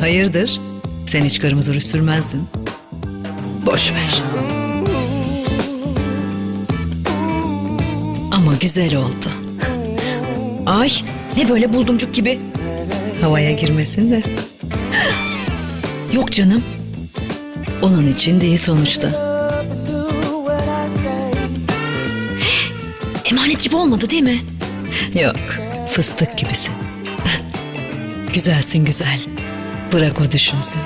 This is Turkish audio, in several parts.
Hayırdır? Sen hiç kırmızı ruj sürmezdin. Boş ver. Ama güzel oldu. Ay ne böyle buldumcuk gibi. Havaya girmesin de. Yok canım. Onun için değil sonuçta. Emanet gibi olmadı değil mi? Yok, fıstık gibisin. Güzelsin güzel. Bırak o düşünsün.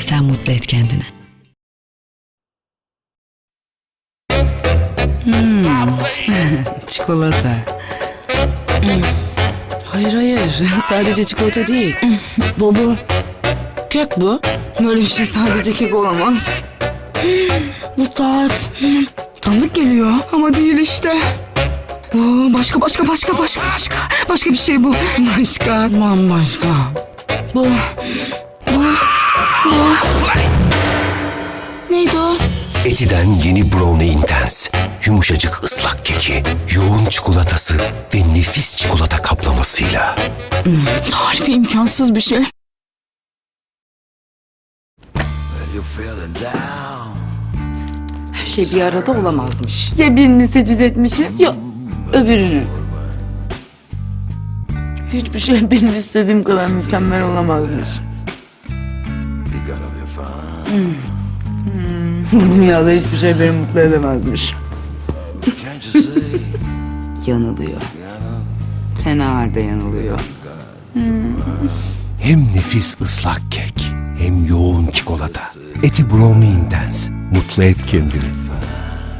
Sen mutlu et kendini. Çikolata. Hayır hayır. Sadece çikolata değil. Baba. Kek bu. Böyle bir şey sadece kek olamaz. Bu tart. Tanıdık geliyor ama değil işte. Oo, başka başka başka başka başka. Başka bir şey bu. Başka. Bambaşka. Bu. Bu. Bu. Neydi o? Etiden yeni Brownie Intense. Yumuşacık ıslak keki, yoğun çikolatası ve nefis çikolata kaplamasıyla. Tarifi imkansız bir şey. Her şey bir arada olamazmış. Ya birini seçecekmişim ya öbürünü. Hiçbir şey benim istediğim kadar mükemmel olamazmış. Hmm. Hmm. Bu dünyada hiçbir şey beni mutlu edemezmiş. Yanılıyor. Fena halde yanılıyor. Hem nefis ıslak kek, hem yoğun çikolata. Eti Brownie Intense. Mutlu et kendini.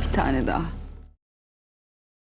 Bir tane daha.